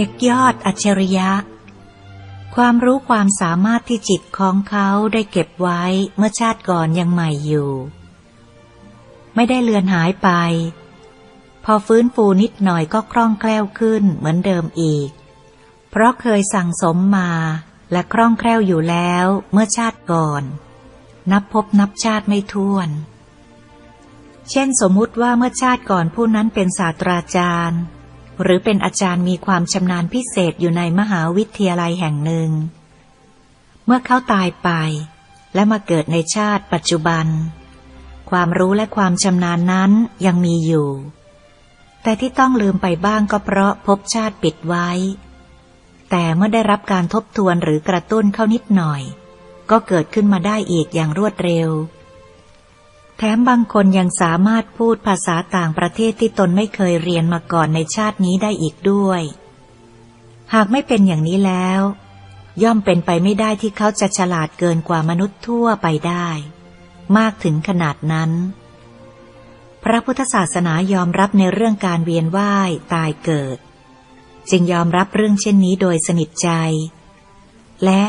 เด็กยอดอัจฉริยะ ความรู้ความสามารถที่จิตของเขาได้เก็บไว้เมื่อชาติก่อนยังใหม่อยู่ ไม่ได้เลือนหายไป พอฟื้นฟูนิดหน่อยก็คล่องแคล่วขึ้นเหมือนเดิมอีก เพราะเคยสั่งสมมาและคล่องแคล่วอยู่แล้วเมื่อชาติก่อน นับพบนับชาติไม่ท้วน เช่นสมมุติว่าเมื่อชาติก่อนผู้นั้นเป็นศาสตราจารย์ หรือเป็นอาจารย์มีความชำนาญพิเศษอยู่ในมหาวิทยาลัยแห่งหนึ่ง เมื่อเขาตายไป และมาเกิดในชาติปัจจุบัน ความรู้และความชำนาญนั้นยังมีอยู่ แต่ที่ต้องลืมไปบ้างก็เพราะภพชาติปิดไว้ แต่เมื่อได้รับการทบทวนหรือกระตุ้นเข้านิดหน่อย ก็เกิดขึ้นมาได้อีกอย่างรวดเร็ว แถมบางคนยังสามารถพูดภาษาต่างประเทศที่ตนไม่เคยเรียนมาก่อนในชาตินี้ได้อีกด้วย หากไม่เป็นอย่างนี้แล้ว ย่อมเป็นไปไม่ได้ที่เขาจะฉลาดเกินกว่ามนุษย์ทั่วไปได้ มากถึงขนาดนั้น พระพุทธศาสนายอมรับในเรื่องการเวียนว่ายตายเกิด จึงยอมรับเรื่องเช่นนี้โดยสนิทใจ และ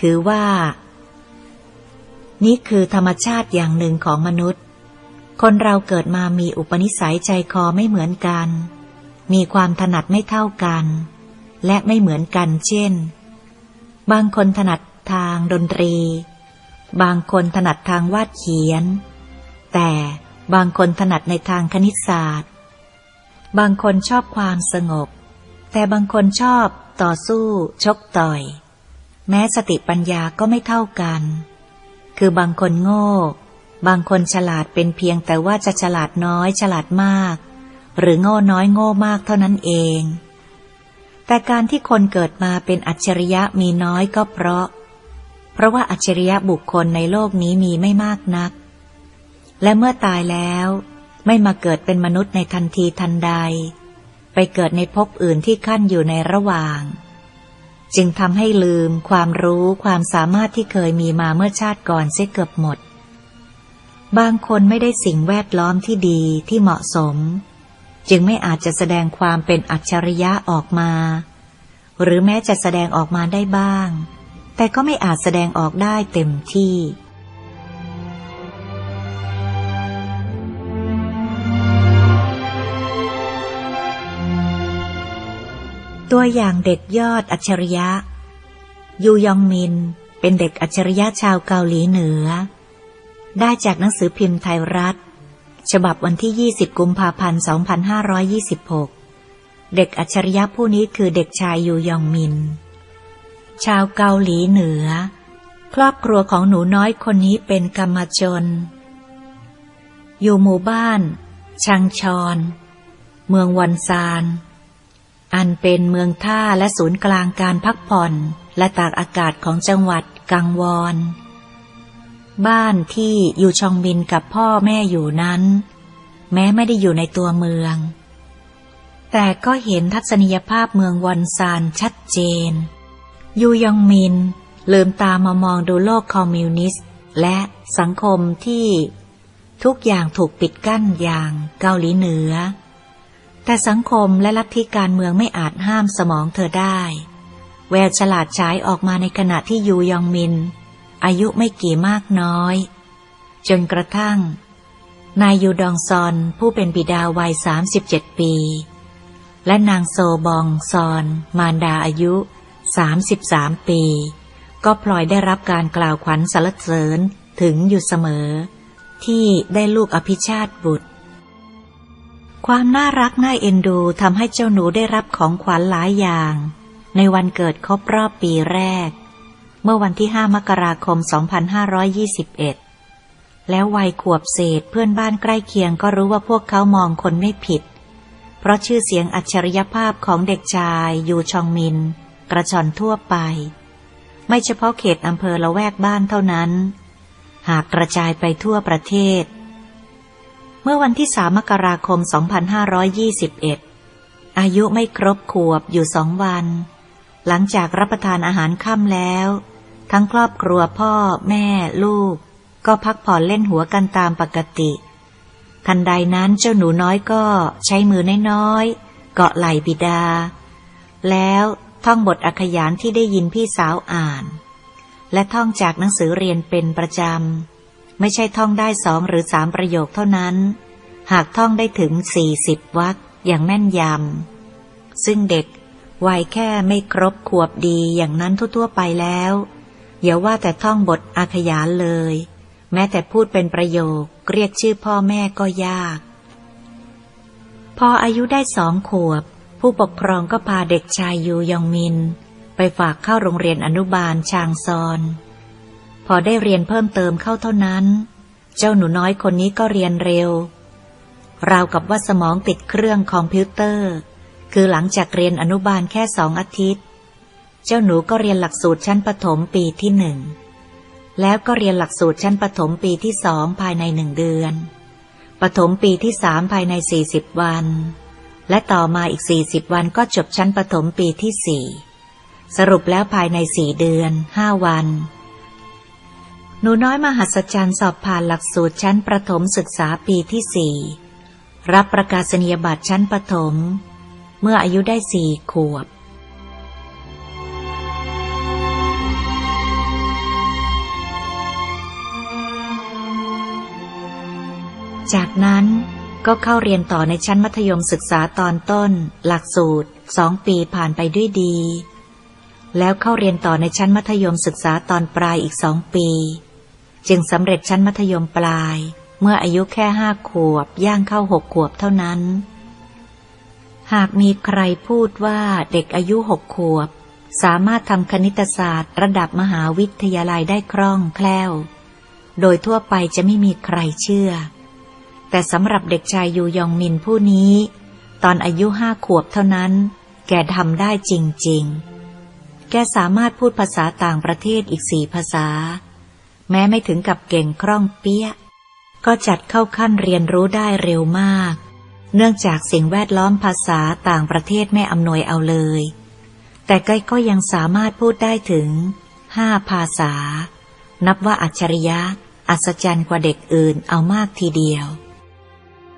ถือว่า นี่คือธรรมชาติอย่างหนึ่งของมนุษย์ คนเราเกิดมามีอุปนิสัยใจคอไม่เหมือนกัน มีความถนัดไม่เท่ากัน และไม่เหมือนกันเช่น บางคนถนัดทางดนตรี บางคนถนัดทางวาดเขียน แต่บางคนถนัดในทางคณิตศาสตร์ บางคนชอบความสงบ แต่บางคนชอบต่อสู้ ชกต่อย แม้สติปัญญาก็ไม่เท่ากัน คือบางคนโง่ บางคนฉลาดเป็นเพียงแต่ว่าจะฉลาดน้อยฉลาดมาก หรือโง่น้อยโง่มากเท่านั้นเอง แต่การที่คนเกิดมาเป็นอัจฉริยะมีน้อยก็เพราะ เพราะว่าอัจฉริยะบุคคลในโลกนี้มีไม่มากนัก และเมื่อตายแล้วไม่มาเกิดเป็นมนุษย์ในทันทีทันใด ไปเกิดในภพอื่นที่ขั้นอยู่ในระหว่าง จึงทำให้ลืมความรู้ความสามารถที่เคยมีมาเมื่อชาติก่อนเสียเกือบหมด บางคนไม่ได้สิ่งแวดล้อมที่ดีที่เหมาะสม จึงไม่อาจจะแสดงความเป็นอัจฉริยะออกมา หรือแม้จะแสดงออกมาได้บ้าง แต่ก็ไม่อาจแสดงออกได้เต็มที่ ตัวอย่างเด็กยอดอัจฉริยะ ยูยองมิน เป็นเด็กอัจฉริยะชาวเกาหลีเหนือ ได้จากหนังสือพิมพ์ไทยรัฐ ฉบับวันที่ 20 กุมภาพันธ์ 2526 เด็กอัจฉริยะผู้นี้คือเด็กชายยูยองมิน ชาวเกาหลีเหนือ ครอบครัวของหนูน้อยคนนี้เป็นกรรมจนอยู่หมู่บ้าน ชังชอน เมืองวันซาน อันเป็นเมืองท่าและศูนย์กลางการพักผ่อน และตากอากาศของจังหวัดกังวอนบ้านที่อยู่ชองบินกับพ่อแม่อยู่นั้น แม้ไม่ได้อยู่ในตัวเมือง แต่ก็เห็นทัศนียภาพเมืองวอนซานชัดเจน ยูยองมินลืมตามามองดูโลกคอมมิวนิสต์ และสังคมที่ทุกอย่างถูกปิดกั้นอย่างเกาหลีเหนือ แต่สังคมและลัทธิการเมืองไม่อาจห้ามสมองเธอได้ แววฉลาดฉายออกมาในขณะที่ยูยองมิน อายุไม่กี่มากน้อย จนกระทั่ง นายยูดองซอนผู้เป็นบิดาวัย 37 ปี และนางโซบองซอน มารดาอายุ 33 ปี ก็พลอยได้รับการกล่าวขวัญสรรเสริญถึงอยู่เสมอ ที่ได้ลูกอภิชาติบุตร ความน่ารักน่าเอ็นดูทำให้เจ้าหนูได้รับของขวัญหลายอย่าง ในวันเกิดครบรอบปีแรก เมื่อวันที่ 5 มกราคม 2521 แล้ววัยขวบเศษเพื่อนบ้านใกล้เคียงก็รู้ว่าพวกเขามองคนไม่ผิด เพราะชื่อเสียงอัจฉริยภาพของเด็กชายยูชองมิน กระชอนทั่วไป ไม่เฉพาะเขตอำเภอละแวกบ้านเท่านั้น หากกระจายไปทั่วประเทศ มื่อวันที่สามกราคม 2521 อายุไม่ครบขวบอยู่สองวัน หลังจากรับประทานอาหารค่ำแล้ว ทั้งครอบครัวพ่อ แม่ ลูก ก็พักผ่อนเล่นหัวกันตามปกติ ทันใดนั้นเจ้าหนูน้อยก็ใช้มือน้อยๆเกาะไหล่บิดา แล้วท่องบทอักขยานที่ได้ยินพี่สาวอ่าน และท่องจากหนังสือเรียนเป็นประจำ ไม่ใช่ท่องได้สองหรือสามประโยคเท่านั้น หากท่องได้ถึงสี่สิบวรรคอย่างแม่นยำ ซึ่งเด็กวัยแค่ไม่ครบขวบดีอย่างนั้นทั่วๆไปแล้ว อย่าว่าแต่ท่องบทอาขยานเลย แม้แต่พูดเป็นประโยคเรียกชื่อพ่อแม่ก็ยาก พออายุได้สองขวบ ผู้ปกครองก็พาเด็กชายยูยองมิน ไปฝากเข้าโรงเรียนอนุบาลชางซอน พอได้เรียนเพิ่มเติมเข้าเท่านั้น เจ้าหนูน้อยคนนี้ก็เรียนเร็ว ราวกับว่าสมองติดเครื่องคอมพิวเตอร์ คือหลังจากเรียนอนุบาลแค่สองอาทิตย์ เจ้าหนูก็เรียนหลักสูตรชั้นประถมปีที่หนึ่ง แล้วก็เรียนหลักสูตรชั้นประถมปีที่สองภายในหนึ่งเดือนประถมปีที่สามภายในสี่สิบวัน และต่อมาอีกสี่สิบวันก็จบชั้นประถมปีที่สี่สรุปแล้วภายในสี่เดือนห้าวัน หนูน้อยมหัศจรรย์สอบผ่านหลักสูตรชั้นประถมศึกษาปีที่สี่รับประกาศนียบัตรชั้นประถม เมื่ออายุได้สี่ขวบ จากนั้นก็เข้าเรียนต่อในชั้นมัธยมศึกษาตอนต้น หลักสูตรสองปีผ่านไปด้วยดี แล้วเข้าเรียนต่อในชั้นมัธยมศึกษาตอนปลายอีกสองปี จึงสำเร็จชั้นมัธยมปลาย เมื่ออายุแค่ห้าขวบ ย่างเข้าหกขวบเท่านั้น หากมีใครพูดว่าเด็กอายุหกขวบ สามารถทำคณิตศาสตร์ ระดับมหาวิทยาลัยได้คล่องแคล่ว โดยทั่วไปจะไม่มีใครเชื่อ แต่สำหรับเด็กชายยูยองมินผู้นี้ ตอนอายุห้าขวบเท่านั้น แกทำได้จริง ๆ แกสามารถพูดภาษาต่างประเทศอีกสี่ภาษา แม้ไม่ถึงกับเก่งคล่องเปี้ย ก็จัดเข้าขั้นเรียนรู้ได้เร็วมาก เนื่องจากสิ่งแวดล้อมภาษาต่างประเทศไม่อำนวยเอาเลย แต่แกก็ยังสามารถพูดได้ถึงห้าภาษา นับว่าอัจฉริยะ อัศจรรย์กว่าเด็กอื่นเอามากทีเดียว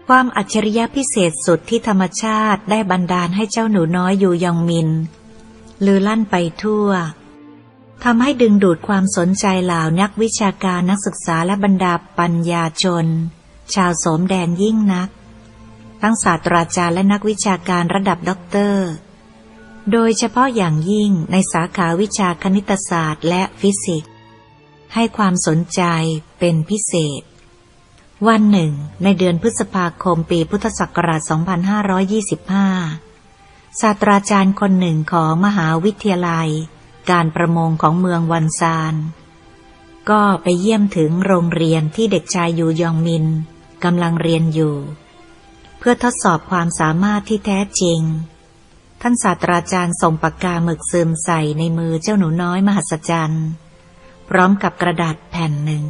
ความอัจฉริยะพิเศษสุดที่ธรรมชาติได้บันดาลให้เจ้าหนูน้อยอยู่ยองมินลือลั่นไปทั่ว ทำให้ดึงดูดความสนใจเหล่านักวิชาการนักศึกษาและบรรดาปัญญาชน ชาวโสมแดนยิ่งนัก ทั้งศาสตราจารย์และนักวิชาการระดับด็อกเตอร์ โดยเฉพาะอย่างยิ่งในสาขาวิชาคณิตศาสตร์และฟิสิกส์ ให้ความสนใจเป็นพิเศษ วันหนึ่ง ในเดือนพฤษภาคมปีพุทธศักราช 2525 ศาสตราจารย์คนหนึ่งของมหาวิทยาลัย การประมงของเมืองวันซาน ก็ไปเยี่ยมถึงโรงเรียนที่เด็กชายยูยองมินกำลังเรียนอยู่ เพื่อทดสอบความสามารถที่แท้จริง ท่านศาสตราจารย์ส่งปากกาหมึกซึมใส่ในมือเจ้าหนูน้อยมหัศจรรย์พร้อมกับกระดาษแผ่นหนึ่ง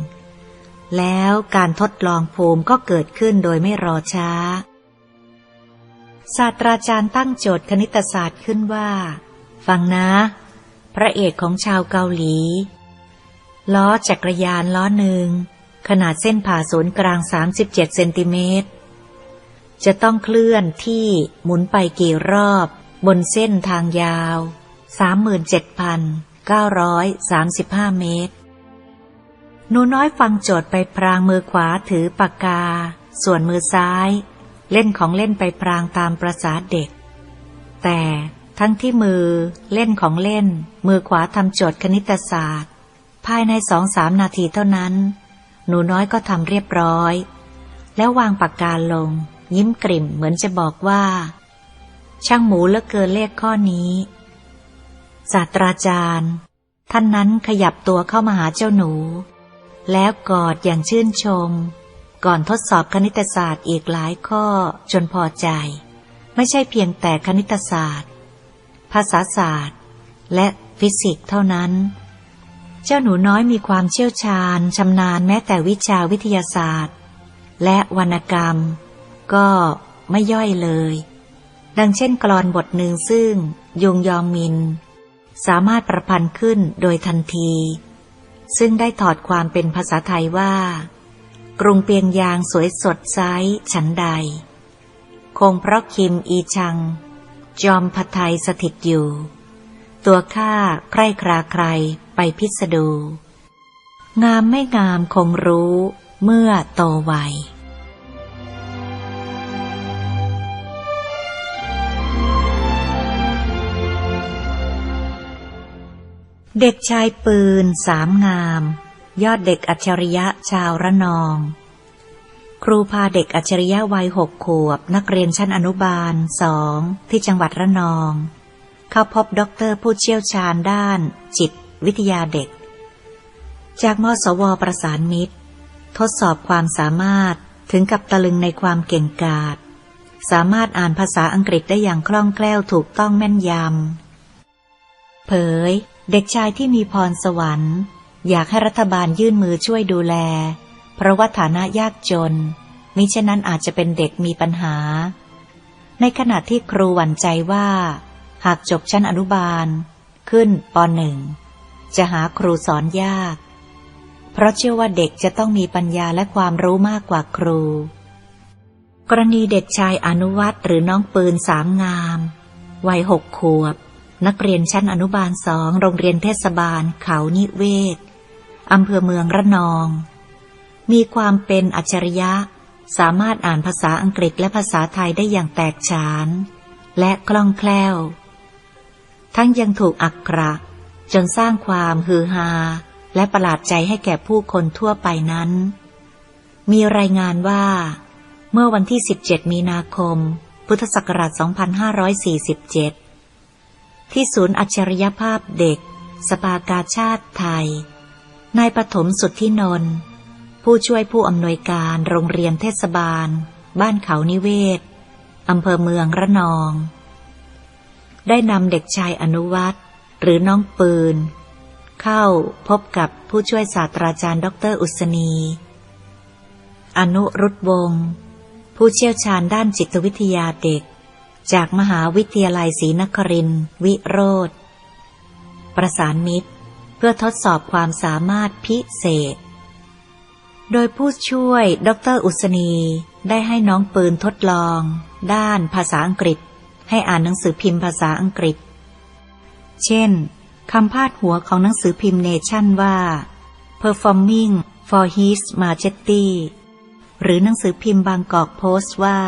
แล้วการทดลองภูมิก็เกิดขึ้นโดยไม่รอช้า ศาสตราจารย์ตั้งโจทย์คณิตศาสตร์ขึ้นว่า ฟังนะ พระเอกของชาวเกาหลี ล้อจักรยานล้อหนึ่ง ขนาดเส้นผ่าศูนย์กลาง 37 เซนติเมตร จะต้องเคลื่อนที่หมุนไปกี่รอบ บนเส้นทางยาว 37,935 เมตร หนูน้อยฟังโจทย์ไปพรางมือขวาถือปากกา ส่วนมือซ้าย เล่นของเล่นไปพรางตามประษาเด็ก แต่ ทั้งที่มือ เล่นของเล่น มือขวาทำโจทย์คณิตศาสตร์ ภายในสองสามนาทีเท่านั้น หนูน้อยก็ทำเรียบร้อย แล้ววางปากกาลง ยิ้มกริ่มเหมือนจะบอกว่า ช่างหมูเลือเกินเลขข้อนี้ ศาสตราจารย์ ท่านนั้นขยับตัวเข้ามาหาเจ้าหนู แล้วกอดอย่างชื่นชม ก่อนทดสอบคณิตศาสตร์อีกหลายข้อจนพอใจ ไม่ใช่เพียงแต่คณิตศาสตร์ ภาษาศาสตร์ และฟิสิกส์เท่านั้น เจ้าหนูน้อยมีความเชี่ยวชาญชำนาญแม้แต่วิชาวิทยาศาสตร์ และวรรณกรรม ก็ไม่ย่อยเลย ดังเช่นกรอนบทหนึ่งซึ่งยุงยอมมิน สามารถประพันธ์ขึ้นโดยทันที ซึ่งได้ถอดความเป็นภาษาไทยว่า กรุงเปียงยางสวยสดไซฉันใด คงเพราะคิมอีชัง จอมพทัยสถิตอยู่ ตัวข้าใคร่คราใครไปพิสดู งามไม่งามคงรู้เมื่อโตวัยเด็กชายปืนสามงาม ยอดเด็กอัจฉริยะชาวระนอง ครูพาเด็กอัจฉริยะวัยหกขวบ นักเรียนชั้นอนุบาลสองที่จังหวัดระนอง เข้าพบด็อกเตอร์ผู้เชี่ยวชาญด้าน จิต วิทยาเด็ก จากมสวประสานมิตร ทดสอบความสามารถถึงกับตะลึงในความเก่งกาจสามารถอ่านภาษาอังกฤษได้อย่างคล่องแคล่วถูกต้องแม่นยำ เผย เด็กชายที่มีพรสวรรค์ อยากให้รัฐบาลยื่นมือช่วยดูแล เพราะว่าฐานะยากจน มิฉะนั้นอาจจะเป็นเด็กมีปัญหา ในขณะที่ครูหวั่นใจว่า หากจบชั้นอนุบาล ขึ้นปหนึ่งจะหาครูสอนยาก เพราะเชื่อว่าเด็กจะต้องมีปัญญาและความรู้มากกว่าครู กรณีเด็กชายอนุวัตหรือน้องปืนสามงาม วัยหกขวบ นักเรียนชั้นอนุบาลสองโรงเรียนเทศบาล เขานิเวศอำเภอเมืองระนอง มีความเป็นอัจฉริยะ สามารถอ่านภาษาอังกฤษและภาษาไทยได้อย่างแตกฉาน และคล่องแคล่ว ทั้งยังถูกอักขระ จนสร้างความฮือฮา และประหลาดใจให้แก่ผู้คนทั่วไปนั้น มีรายงานว่า เมื่อวันที่ 17 มีนาคม พุทธศักราช 2547 ที่ศูนย์อัจฉริยภาพเด็ก สภากาชาติไทย นายปฐมสุทธินนท์ ผู้ช่วยผู้อำนวยการโรงเรียนเทศบาล บ้านเขานิเวศ อำเภอเมืองระนอง ได้นำเด็กชายอนุวัตหรือน้องปืน เข้าพบกับผู้ช่วยศาสตราจารย์ ดรอุศนี อนุรุตวงศ์ผู้เชี่ยวชาญด้านจิตวิทยาเด็ก จากมหาวิทยาลัยศรีนครินทร์วิโรธ ประสานมิตร เพื่อทดสอบความสามารถพิเศษ โดยผู้ช่วยดรอุศนีได้ให้น้องปืนทดลอง ด้านภาษาอังกฤษ ให้อ่านหนังสือพิมพ์ภาษาอังกฤษ เช่นคำพาดหัวของหนังสือพิมพ์เนชั่นว่า performing for his majesty หรือหนังสือพิมพ์บางกอกโพสต์ว่า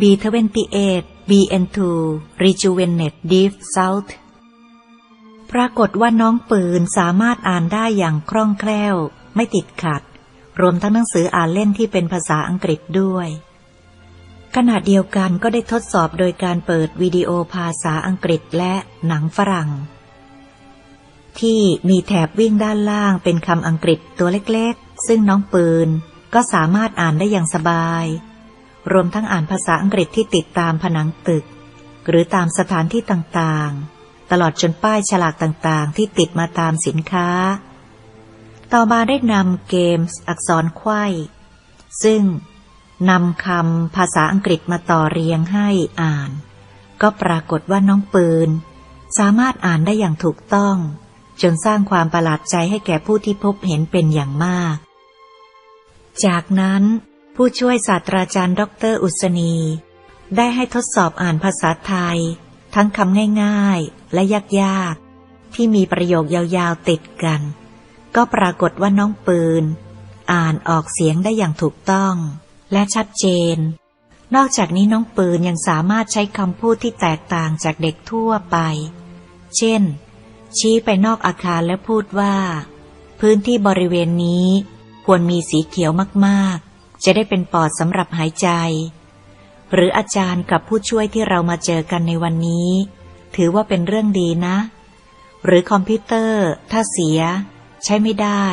B28 BN2 Rejuvenate Deep South ปรากฏว่าน้องปืนสามารถอ่านได้อย่างคล่องแคล่ว ไม่ติดขัด รวมทั้งหนังสืออ่านเล่นที่เป็นภาษาอังกฤษด้วย ขณะเดียวกันก็ได้ทดสอบโดยการเปิดวิดีโอภาษาอังกฤษและหนังฝรั่ง ที่มีแถบวิ่งด้านล่างเป็นคำอังกฤษตัวเล็กๆ ซึ่งน้องปืนก็สามารถอ่านได้อย่างสบาย รวมทั้งอ่านภาษาอังกฤษที่ติดตามผนังตึก หรือตามสถานที่ต่างๆ ตลอดจนป้ายฉลากต่างๆ ที่ติดมาตามสินค้า ต่อมาได้นำเกมส์อักษรไขว้ซึ่งนำคำภาษาอังกฤษมาต่อเรียงให้อ่าน ก็ปรากฏว่าน้องปืน สามารถอ่านได้อย่างถูกต้อง จนสร้างความประหลาดใจให้แก่ผู้ที่พบเห็นเป็นอย่างมาก จากนั้นผู้ช่วยศาสตราจารย์ ดร อุศนี ได้ให้ทดสอบอ่านภาษาไทย ทั้งคำง่ายๆ และยากๆ ที่มีประโยคยาวๆติดกัน ก็ปรากฏว่าน้องปืน อ่านออกเสียงได้อย่างถูกต้อง และชัดเจน นอกจากนี้น้องปืนยังสามารถใช้คำพูดที่แตกต่างจากเด็กทั่วไป เช่น ชี้ไปนอกอาคารและพูดว่า พื้นที่บริเวณนี้ควรมีสีเขียวมากๆ จะได้เป็นปอดสำหรับหายใจ หรืออาจารย์กับผู้ช่วยที่เรามาเจอกันในวันนี้ ถือว่าเป็นเรื่องดีนะ หรือคอมพิวเตอร์ ถ้าเสีย ใช้ไม่ได้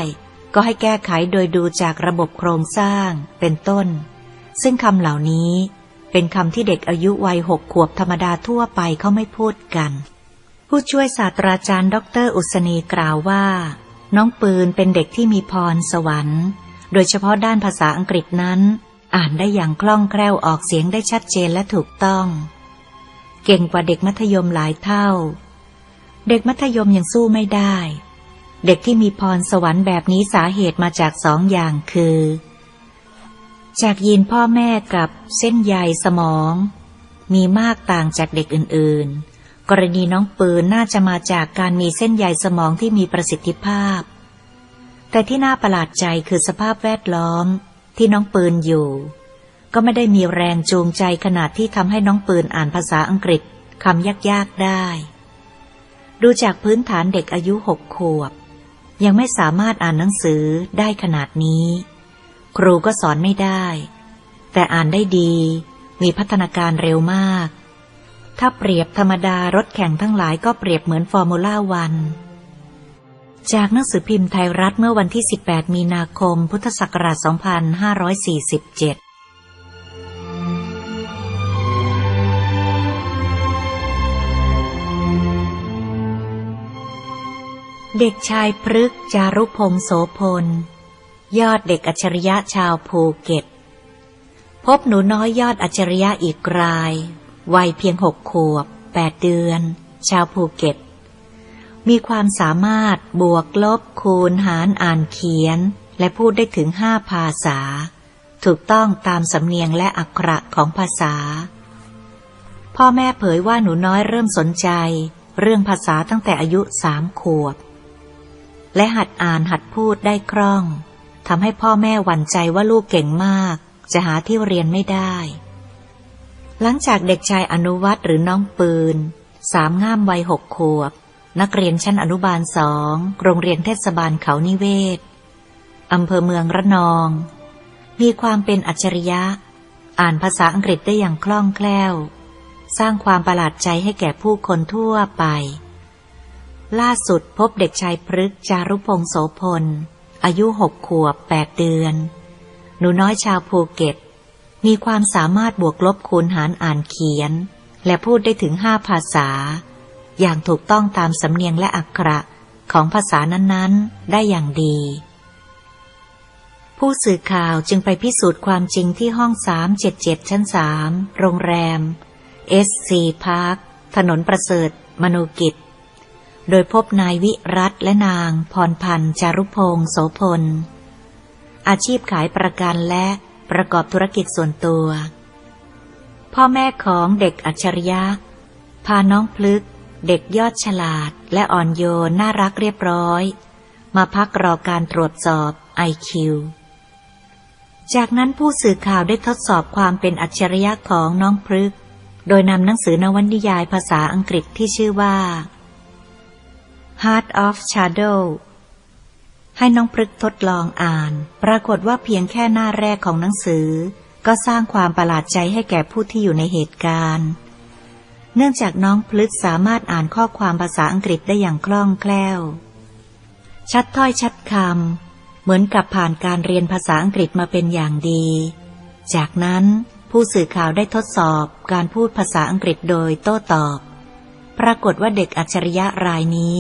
ก็ให้แก้ไขโดยดูจากระบบโครงสร้างเป็นต้น ซึ่งคำเหล่านี้เป็นคำที่เด็กอายุวัยหกขวบธรรมดาทั่วไปเขาไม่พูดกัน ผู้ช่วยศาสตราจารย์ดรอุศนีกล่าวว่า น้องปืนเป็นเด็กที่มีพรสวรรค์ โดยเฉพาะด้านภาษาอังกฤษนั้น อ่านได้อย่างคล่องแคล่วออกเสียงได้ชัดเจนและถูกต้อง เก่งกว่าเด็กมัธยมหลายเท่า เด็กมัธยมยังสู้ไม่ได้ เด็กที่มีพรสวรรค์แบบนี้สาเหตุมาจากสองอย่างคือ จากยีนพ่อแม่กับเส้นใยสมอง มีมากต่างจากเด็กอื่นๆ กรณีน้องปืนน่าจะมาจากการมีเส้นใยสมองที่มีประสิทธิภาพ แต่ที่น่าประหลาดใจคือสภาพแวดล้อมที่น้องปืนอยู่ ก็ไม่ได้มีแรงจูงใจขนาดที่ทำให้น้องปืนอ่านภาษาอังกฤษคำยากๆได้ ดูจากพื้นฐานเด็กอายุหกขวบ ยังไม่สามารถอ่านหนังสือได้ขนาดนี้ ครูก็สอนไม่ได้ แต่อ่านได้ดี มีพัฒนาการเร็วมาก ถ้าเปรียบธรรมดารถแข่งทั้งหลายก็เปรียบเหมือนฟอร์มูล่าวัน จากหนังสือพิมพ์ไทยรัฐเมื่อวันที่ 18 มีนาคม พุทธศักราช 2547 เด็กชายพฤกจารุพงษ์โสพล ยอดเด็กอัจฉริยะชาวภูเก็ต พบหนูน้อยยอดอัจฉริยะอีกราย วัยเพียงหกขวบแปดเดือน ชาวภูเก็ต มีความสามารถบวกลบคูณหารอ่านเขียน และพูดได้ถึงห้าภาษา ถูกต้องตามสำเนียงและอักขระของภาษา พ่อแม่เผยว่าหนูน้อยเริ่มสนใจ เรื่องภาษาตั้งแต่อายุสามขวบ และหัดอ่านหัดพูดได้คล่องทำให้พ่อแม่หวั่นใจว่าลูกเก่งมาก จะหาที่เรียนไม่ได้ หลังจากเด็กชายอนุวัตหรือน้องปืน สามง่ามวัยหกขวบ นักเรียนชั้นอนุบาลสอง โรงเรียนเทศบาลเขานิเวศอำเภอเมืองระนอง มีความเป็นอัจฉริยะ อ่านภาษาอังกฤษได้อย่างคล่องแคล่ว สร้างความประหลาดใจให้แก่ผู้คนทั่วไป ล่าสุดพบเด็กชายพฤกจารุพงษ์โสพล อายุหกขวบแปดเดือน หนูน้อยชาวภูเก็ต มีความสามารถบวกลบคูณหารอ่านเขียน และพูดได้ถึงห้าภาษา อย่างถูกต้องตามสำเนียงและอักขระของภาษานั้นๆ ได้อย่างดี ผู้สื่อข่าวจึงไปพิสูจน์ความจริงที่ห้อง 377 ชั้น 3 โรงแรม SC Park ถนนประเสริฐ มนูกิจ โดยพบนายวิรัตและนางพรพันธ์จารุพงษ์โสพล อาชีพขายประกันและประกอบธุรกิจส่วนตัว พ่อแม่ของเด็กอัจฉริยะ พาน้องพลึก เด็กยอดฉลาดและอ่อนโยนน่ารักเรียบร้อย มาพักรอการตรวจสอบไอคิวจากนั้นผู้สื่อข่าวได้ทดสอบความเป็นอัจฉริยะของน้องพลึก โดยนำหนังสือนวนิยายภาษาอังกฤษที่ชื่อว่า Heart of Shadow ให้น้องพลึกทดลองอ่าน ปรากฏว่าเพียงแค่หน้าแรกของหนังสือ ก็สร้างความประหลาดใจให้แก่ผู้ที่อยู่ในเหตุการณ์ เนื่องจากน้องพลึกสามารถอ่านข้อความภาษาอังกฤษได้อย่างคล่องแคล่ว ชัดถ้อยชัดคำ เหมือนกับผ่านการเรียนภาษาอังกฤษมาเป็นอย่างดี จากนั้นผู้สื่อข่าวได้ทดสอบการพูดภาษาอังกฤษโดยโต้ตอบ ปรากฏว่าเด็กอัจฉริยะรายนี้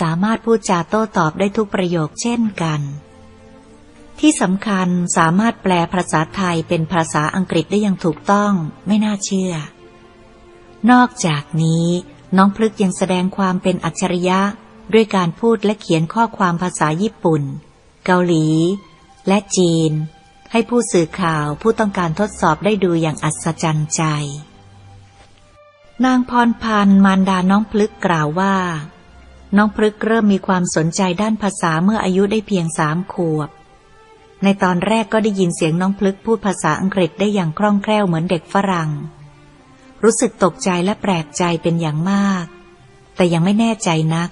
สามารถพูดจาโต้ตอบได้ทุกประโยคเช่นกัน ที่สำคัญสามารถแปลภาษาไทยเป็นภาษาอังกฤษได้อย่างถูกต้องไม่น่าเชื่อ นอกจากนี้น้องพลึกยังแสดงความเป็นอัจฉริยะ ด้วยการพูดและเขียนข้อความภาษาญี่ปุ่น เกาหลี และจีน ให้ผู้สื่อข่าวผู้ต้องการทดสอบได้ดูอย่างอัศจรรย์ใจ นางพรพันธ์มารดาน้องพลึกกล่าวว่า น้องพลึกเริ่มมีความสนใจด้านภาษาเมื่ออายุได้เพียงสามขวบ ในตอนแรกก็ได้ยินเสียงน้องพลึกพูดภาษาอังกฤษได้อย่างคล่องแคล่วเหมือนเด็กฝรั่ง รู้สึกตกใจและแปลกใจเป็นอย่างมาก แต่ยังไม่แน่ใจนัก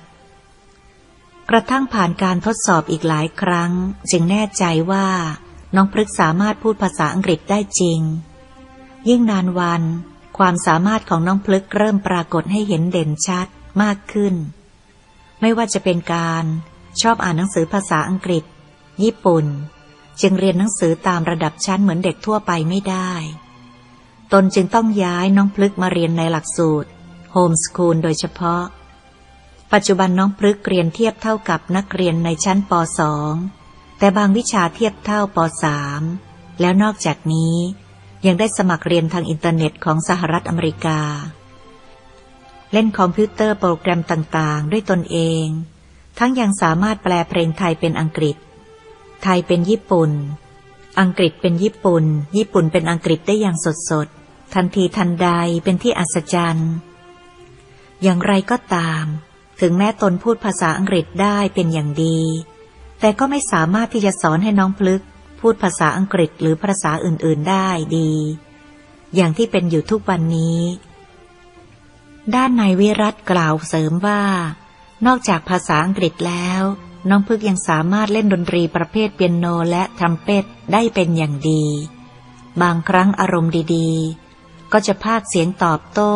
กระทั่งผ่านการทดสอบอีกหลายครั้ง จึงแน่ใจว่า น้องพลึกสามารถพูดภาษาอังกฤษได้จริง ยิ่งนานวัน ความสามารถของน้องพลึกเริ่มปรากฏให้เห็นเด่นชัดมากขึ้น ไม่ว่าจะเป็นการชอบอ่านหนังสือภาษาอังกฤษ ญี่ปุ่น จึงเรียนหนังสือตามระดับชั้นเหมือนเด็กทั่วไปไม่ได้ ตนจึงต้องย้ายน้องพลึกมาเรียนในหลักสูตรโฮมสคูลโดยเฉพาะ ปัจจุบันน้องพลึกเรียนเทียบเท่ากับนักเรียนในชั้นป .2 แต่บางวิชาเทียบเท่าป .3 แล้วนอกจากนี้ยังได้สมัครเรียนทางอินเทอร์เน็ตของสหรัฐอเมริกา เล่นคอมพิวเตอร์โปรแกรมต่างๆ ด้วยตนเอง ทั้งยังสามารถแปลเพลงไทยเป็นอังกฤษ ไทยเป็นญี่ปุ่น อังกฤษเป็นญี่ปุ่น ญี่ปุ่นเป็นอังกฤษได้อย่างสดๆทันทีทันใดเป็นที่อัศจรรย์ อย่างไรก็ตาม ถึงแม้ตนพูดภาษาอังกฤษได้เป็นอย่างดี แต่ก็ไม่สามารถที่จะสอนให้น้องพลึก พูดภาษาอังกฤษหรือภาษาอื่นๆได้ดี อย่างที่เป็นอยู่ทุกวันนี้ ด้านนายวิรัตกล่าวเสริมว่า นอกจากภาษาอังกฤษแล้ว น้องพึกยังสามารถเล่นดนตรีประเภทเปียโนและทรัมเป็ตได้เป็นอย่างดี บางครั้งอารมณ์ดีๆ ก็จะพากเสียงตอบโต้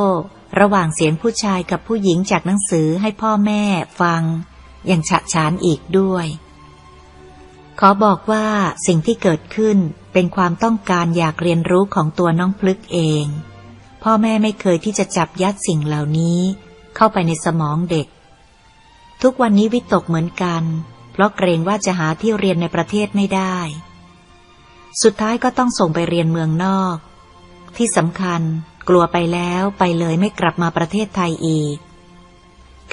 ระหว่างเสียงผู้ชายกับผู้หญิงจากหนังสือให้พ่อแม่ฟัง อย่างฉะฉานอีกด้วย ขอบอกว่าสิ่งที่เกิดขึ้นเป็นความต้องการอยากเรียนรู้ของตัวน้องพลึกเอง พ่อแม่ไม่เคยที่จะจับยัดสิ่งเหล่านี้ เข้าไปในสมองเด็ก ทุกวันนี้วิตกเหมือนกัน เพราะเกรงว่าจะหาที่เรียนในประเทศไม่ได้ สุดท้ายก็ต้องส่งไปเรียนเมืองนอก ที่สำคัญกลัวไปแล้วไปเลยไม่กลับมาประเทศไทยอีก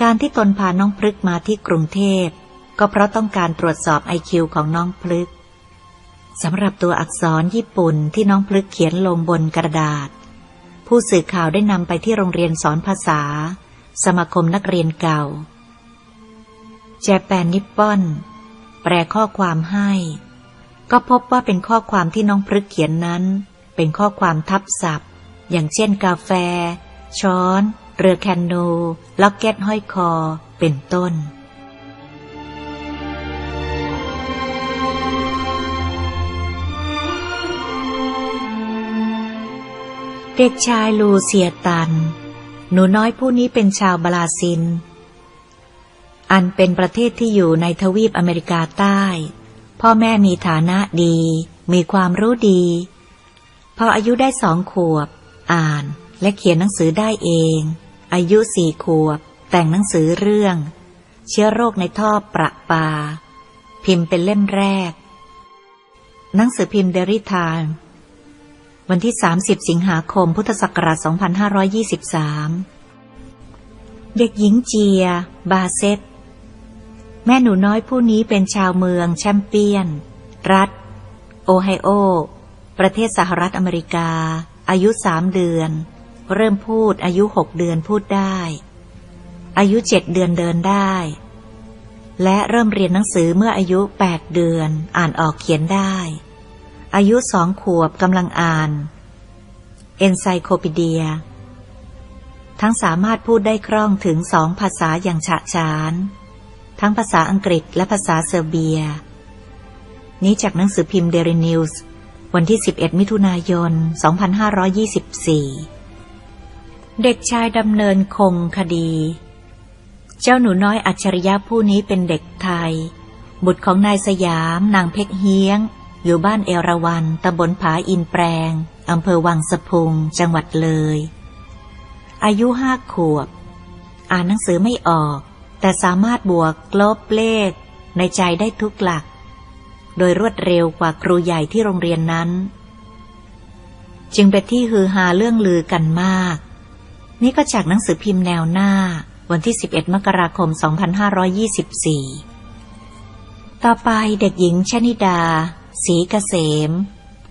การที่ตนพาน้องพลึกมาที่กรุงเทพ ก็เพราะต้องการตรวจสอบไอคิวของน้องพลึกสำหรับตัวอักษรญี่ปุ่นที่น้องพลึกเขียนลงบนกระดาษ ผู้สื่อข่าวได้นำไปที่โรงเรียนสอนภาษา สมาคมนักเรียนเก่าแจแปนนิปปอน แปลข้อความให้ ก็พบว่าเป็นข้อความที่น้องพลึกเขียนนั้น เป็นข้อความทับศัพท์ อย่างเช่นกาแฟ ช้อน เรือแคนโนล็อกเก็ตห้อยคอ เป็นต้น เด็กชายลูเซียตัน หนูน้อยผู้นี้เป็นชาวบราซิล อันเป็นประเทศที่อยู่ในทวีปอเมริกาใต้ พ่อแม่มีฐานะดี มีความรู้ดี พออายุได้สองขวบ อ่านและเขียนหนังสือได้เอง อายุสี่ขวบ แต่งหนังสือเรื่อง เชื้อโรคในท่อประปา พิมพ์เป็นเล่มแรก หนังสือพิมพ์เดริทาน วันที่ 30 สิงหาคม พุทธศักราช 2523 เด็กหญิงเจีย บาเซตแม่หนูน้อยผู้นี้เป็นชาวเมืองแชมเปียน รัฐ โอไฮโอ ประเทศสหรัฐอเมริกา อายุสามเดือน เริ่มพูดอายุหกเดือนพูดได้ อายุเจ็ดเดือนเดินได้ และเริ่มเรียนหนังสือเมื่ออายุแปดเดือนอ่านออกเขียนได้ อายุสองขวบกำลังอ่าน เอนไซโคปีเดีย ทั้งสามารถพูดได้คล่องถึงสองภาษาอย่างฉะฉาน ทั้งภาษาอังกฤษและภาษาเซอร์เบีย นี้จากหนังสือพิมพ์เดลินิวส์วันที่ 11 มิถุนายน 2524 เด็กชายดำเนินคงคดี เจ้าหนูน้อยอัจฉริยะผู้นี้เป็นเด็กไทย บุตรของนายสยาม นางเพชรเฮียง อยู่บ้านเอราวันตำบลผาอินแปลงอำเภอวังสะพุง จังหวัดเลย อายุห้าขวบ อ่านหนังสือไม่ออก แต่สามารถบวกลบเลข ในใจได้ทุกหลัก โดยรวดเร็วกว่าครูใหญ่ที่โรงเรียนนั้น จึงเป็นที่ฮือฮาเรื่องลือกันมาก นี่ก็จากหนังสือพิมพ์แนวหน้า วันที่ 11 มกราคม 2524 ต่อไปเด็กหญิงชนิดา สีเกษม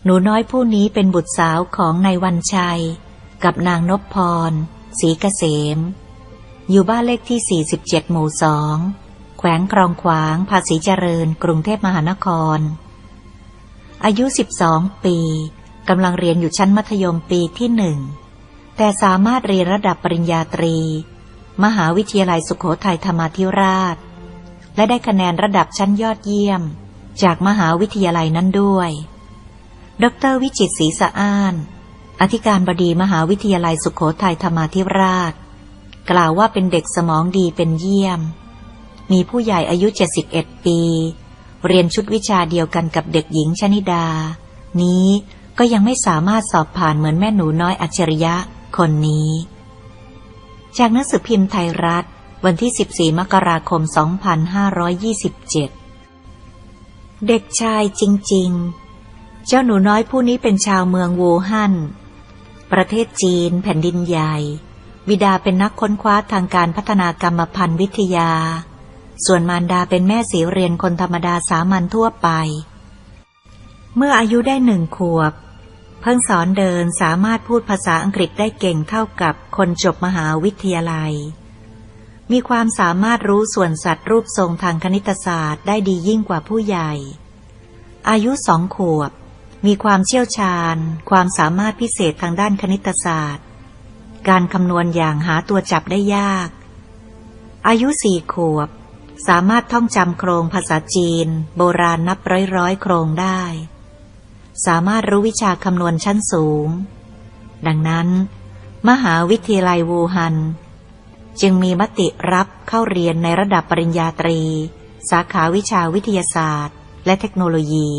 หนูน้อยผู้นี้เป็นบุตรสาวของนายวันชัย กับนางนพพรสีเกษม อยู่บ้านเลขที่ 47 หมู่สองแขวงคลองขวางภาษีเจริญ กรุงเทพมหานคร อายุ 12 ปีกำลังเรียนอยู่ชั้นมัธยมปีที่หนึ่งแต่สามารถเรียนระดับปริญญาตรี มหาวิทยาลัยสุโขทัยธรรมาธิราช และได้คะแนนระดับชั้นยอดเยี่ยม จากมหาวิทยาลัยนั้นด้วย ดรวิจิตศรีสะอ้าน อธิการบดีมหาวิทยาลัยสุโขทัยธรรมาธิราช กล่าวว่าเป็นเด็กสมองดีเป็นเยี่ยม มีผู้ใหญ่อายุ 71 ปี เรียนชุดวิชาเดียวกันกับเด็กหญิงชนิดา นี้ก็ยังไม่สามารถสอบผ่านเหมือนแม่หนูน้อยอัจฉริยะคนนี้ จากหนังสือพิมพ์ไทยรัฐ วันที่ 14 มกราคม 2527 เด็กชายจริง ๆ เจ้าหนูน้อยผู้นี้เป็นชาวเมืองวูฮั่น ประเทศจีน แผ่นดินใหญ่ บิดาเป็นนักค้นคว้าทางการพัฒนากรรมพันธุ์วิทยา ส่วนมารดาเป็นแม่สีเรียนคนธรรมดาสามัญทั่วไป เมื่ออายุได้หนึ่งขวบ เพิ่งสอนเดินสามารถพูดภาษาอังกฤษได้เก่งเท่ากับคนจบมหาวิทยาลัย มีความสามารถรู้ส่วนสัตว์รูปทรงทางคณิตศาสตร์ได้ดียิ่งกว่าผู้ใหญ่ อายุสองขวบ มีความเชี่ยวชาญ ความสามารถพิเศษทางด้านคณิตศาสตร์ การคำนวณอย่างหาตัวจับได้ยาก อายุสี่ขวบ สามารถท่องจำโครงภาษาจีน โบราณนับร้อยร้อยๆโครงได้ สามารถรู้วิชาคำนวณชั้นสูง ดังนั้น มหาวิทยาลัยวูฮัน จึงมีมติรับเข้าเรียนในระดับปริญญาตรี สาขาวิชาวิทยาศาสตร์ และเทคโนโลยี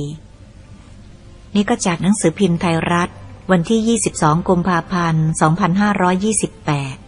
นี่ก็จากหนังสือพิมพ์ไทยรัฐ วันที่ 22 กุมภาพันธ์ 2528